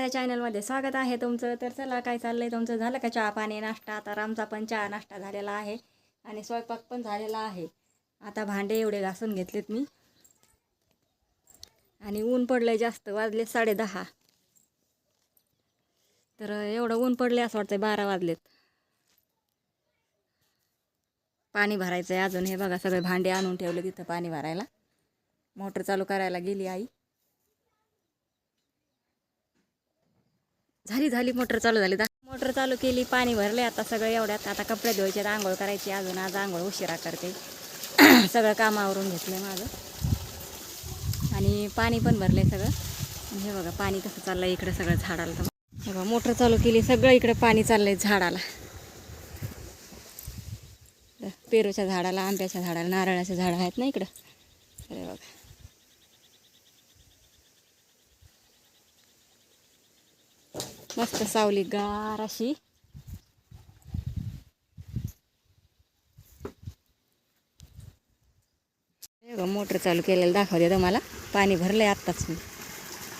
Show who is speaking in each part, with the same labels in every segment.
Speaker 1: माझ्या चॅनलमध्ये स्वागत आहे तुमचं. तर चला काय चाललं आहे तुमचं? झालं का चहा पाणी नाश्ता? आता रामचा पण चहा नाश्ता झालेला आहे आणि स्वयंपाक पण झालेला आहे. आता भांडे एवढे घासून घेतलेत मी. आणि ऊन पडलंय जास्त वाजले साडे दहा. तर एवढं ऊन पडले असं वाटतंय बारा वाजलेत. पाणी भरायचं आहे अजून. हे बघा सगळे भांडे आणून ठेवले तिथं पाणी भरायला. मोटर चालू करायला गेली आई. झाली झाली. मोटर चालू झाली. मोटर चालू केली पाणी भरले आता सगळं एवढ्यात. आता कपडे धुवायचे आंघोळ करायची. अजून आज आंघोळ उशिरा करते. सगळं कामावरून घेतलं माझं. आणि पाणी पण भरलंय सगळं. हे बघा पाणी कसं चाललंय इकडं सगळं झाडाला. तर हे बघा मोटर चालू केली. सगळं इकडं पाणी चाललंय झाडाला. पेरूच्या झाडाला आंब्याच्या झाडाला नारळाच्या झाडं आहेत ना इकडं. अरे बघा. मस्त सावली गार अशी. मोटर चालू केलेलं दाखवते तुम्हाला. पाणी भरलंय आत्ताच मी.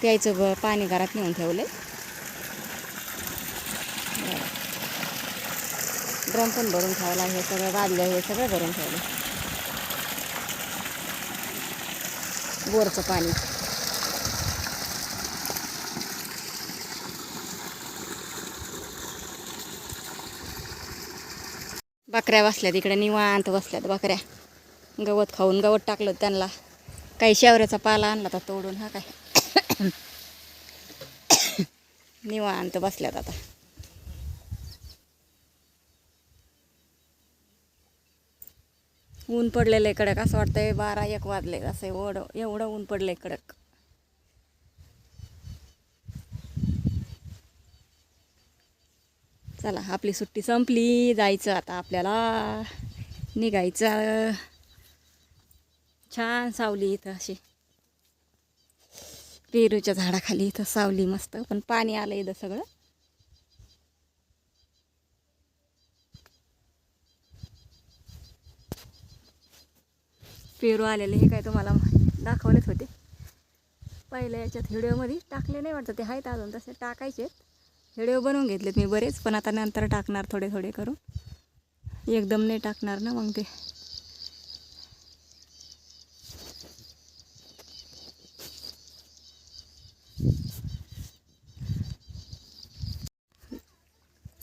Speaker 1: प्यायचं ब पाणी घरात नेऊन ठेवलंय. ड्रम पण भरून ठेवला हे सगळं बादल्या हे सगळं भरून ठेवलं बोरचं पाणी. बकऱ्या बसल्यात इकडे निवांत बसल्यात बकऱ्या. गवत खाऊन गवत टाकलं त्यांना. काही शेवऱ्याचा पाला आणला तर तोडून हा काय? निवांत बसल्यात आता. ऊन पडलेलं आहे कडक असं वाटतंय बारा एक वाजले असं एवढं एवढं ऊन पडलंय कडक. चला आपली सुट्टी संपली. जायचं आता आपल्याला. निघायचं. छान सावली इथं अशी. पेरूच्या झाडाखाली इथं सावली मस्त पण पाणी आलं इथं सगळं. पेरू आलेले हे काय तुम्हाला दाखवलेच होते. पहिल्या याच्यात व्हिडिओमध्ये टाकले नाही वाटतं ते आहेत अजून तसे टाकायचे व्हिडिओ बनवून घेतलेत मी बरेच पण आता नंतर टाकणार थोडे थोडे करून. एकदम नाही टाकणार ना मग ते.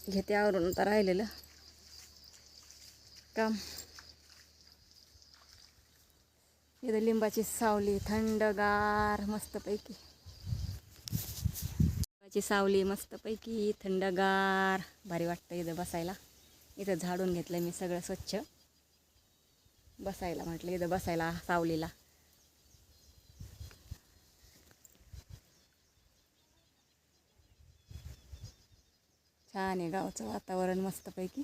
Speaker 1: घेते आवरून आता राहिलेलं काम. इथं लिंबाची सावली थंडगार मस्तपैकी. लिंबाची सावली मस्तपैकी थंडगार. भारी वाटतं इथं बसायला. इथं झाडून घेतलं मी सगळं स्वच्छ. बसायला म्हटलं इथं बसायला सावलीला. छान आहे गावचं वातावरण मस्तपैकी.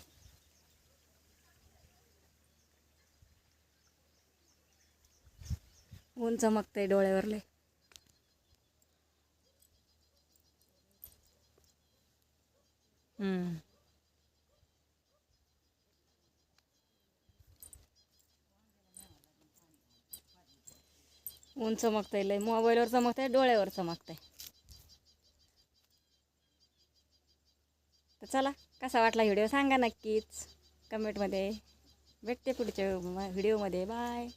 Speaker 1: ऊन चमकतंय डोळ्यावरले. हम्म. ऊन चमकतंय लय मोबाईलवर चमकतंय डोळ्यावर चमकतंय. तर चला कसा वाटला व्हिडिओ सांगा नक्कीच. कमेंटमध्ये. भेटते पुढच्या व्हिडिओमध्ये. बाय.